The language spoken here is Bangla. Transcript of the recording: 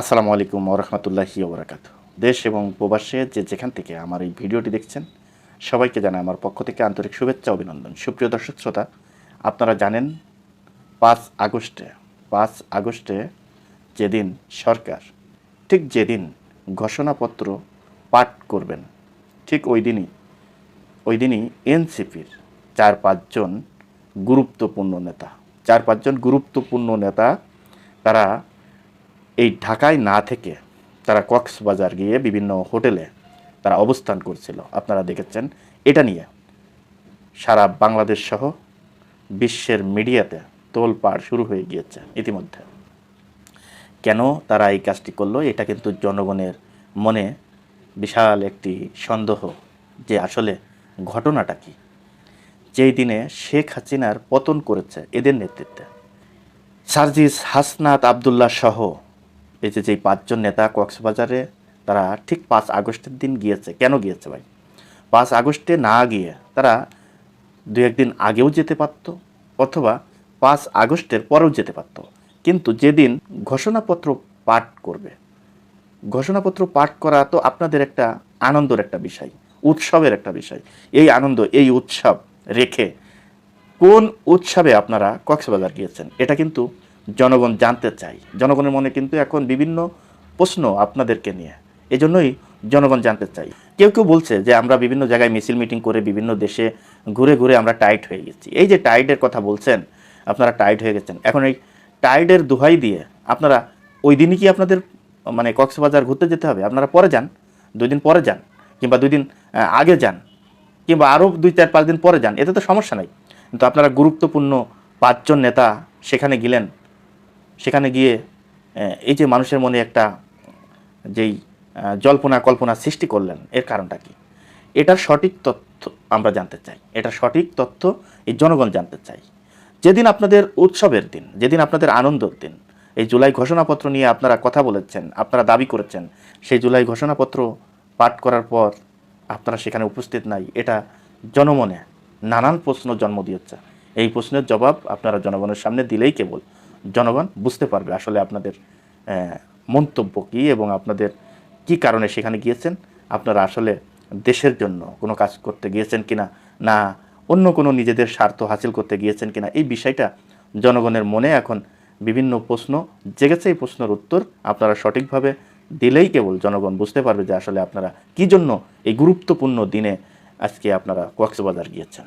আসসালামু আলাইকুম ওরহমতুল্লাহি ওবরাকাত দেশ এবং প্রবাসে যে যেখান থেকে আমার এই ভিডিওটি দেখছেন, সবাইকে জানাই আমার পক্ষ থেকে আন্তরিক শুভেচ্ছা, অভিনন্দন। সুপ্রিয় দর্শক শ্রোতা, আপনারা জানেন, পাঁচ আগস্টে পাঁচ আগস্টে যেদিন সরকার, ঠিক যেদিন ঘোষণাপত্র পাঠ করবেন, ঠিক ওই দিনই ওই দিনই এনসিপির চার পাঁচজন গুরুত্বপূর্ণ নেতা, চার পাঁচজন গুরুত্বপূর্ণ নেতা, তারা এই ঢাকায় না থেকে তারা কক্সবাজার গিয়ে বিভিন্ন হোটেলে তারা অবস্থান করছিল। আপনারা দেখেছেন এটা নিয়ে। সারা বাংলাদেশ সহ বিশ্বের মিডিয়াতে তোলপাড় শুরু হয়ে গিয়েছে ইতিমধ্যে। কেন তারা এই কাজটি করল, এটা কিন্তু জনগণের মনে বিশাল একটি সন্দেহ যে আসলে ঘটনাটা কি। যেই দিনে শেখ হাসিনার পতন করেছে এদের নেতৃত্বে। সার্জিস হাসনাত আবদুল্লাহ সহ এই যে, যেই পাঁচজন নেতা কক্সবাজারে, তারা ঠিক পাঁচ আগস্টের দিন গিয়েছে। কেন গিয়েছে ভাই? পাঁচ আগস্টে না গিয়ে তারা দু একদিন আগেও যেতে পারত, অথবা পাঁচ আগস্টের পরেও যেতে পারত। কিন্তু যেদিন ঘোষণাপত্র পাঠ করবে, ঘোষণাপত্র পাঠ করা তো আপনাদের একটা আনন্দের একটা বিষয়, উৎসবের একটা বিষয়। এই আনন্দ, এই উৎসব রেখে কোন উৎসবে আপনারা কক্সবাজার গিয়েছেন? এটা কিন্তু জনগণ জানতে চাই। জনগণের মনে কিন্তু এখন বিভিন্ন প্রশ্ন আপনাদেরকে নিয়ে। এজন্যই জনগণ জানতে চাই। কেউ কেউ বলছে যে আমরা বিভিন্ন জায়গায় মিছিল মিটিং করে বিভিন্ন দেশে ঘুরে ঘুরে আমরা টাইট হয়ে গেছি। এই যে টাইডের কথা বলছেন, আপনারা টাইট হয়ে গেছেন। এখন এই টাইডের দোহাই দিয়ে আপনারা ওই দিনই কি আপনাদের মানে কক্সবাজার ঘুরতে যেতে হবে? আপনারা পরে যান দুই দিন পরে যান, কিংবা দুই দিন আগে যান, কিংবা আরও দুই, চার, পাঁচ দিন পরে যান। এতে তো সমস্যা নাই। কিন্তু আপনারা গুরুত্বপূর্ণ পাঁচজন নেতা সেখানে গেলেন সেখানে গিয়ে এই যে মানুষের মনে একটা যেই জল্পনা কল্পনা সৃষ্টি করলেন, এর কারণটা কি? এটার সঠিক তথ্য আমরা জানতে চাই। এটা সঠিক তথ্য এই জনগণ জানতে চাই। যেদিন আপনাদের উৎসবের দিন, যেদিন আপনাদের আনন্দের দিন, এই জুলাই ঘোষণাপত্র নিয়ে আপনারা কথা বলেছেন, আপনারা দাবি করেছেন, সেই জুলাই ঘোষণাপত্র পাঠ করার পর আপনারা সেখানে উপস্থিত নাই, এটা জনমনে নানান প্রশ্ন জন্ম দিয়েছে। এই প্রশ্নের জবাব আপনারা জনগণের সামনে দিলেই কেবল। জনগণ বুঝতে পারবে আসলে আপনাদের মন্তব্য কী এবং আপনাদের কি কারণে সেখানে গিয়েছেন? আপনারা আসলে দেশের জন্য কোনো কাজ করতে গিয়েছেন কিনা? না, অন্য কোনো নিজেদের স্বার্থ হাসিল করতে গিয়েছেন কিনা? এই বিষয়টা জনগণের মনে এখন বিভিন্ন প্রশ্ন জেগেছে। এই প্রশ্নের উত্তর আপনারা সঠিকভাবে দিলেই কেবল জনগণ বুঝতে পারবে যে আসলে আপনারা কি জন্য এই গুরুত্বপূর্ণ দিনে আজকে আপনারা কক্সবাজার গিয়েছেন।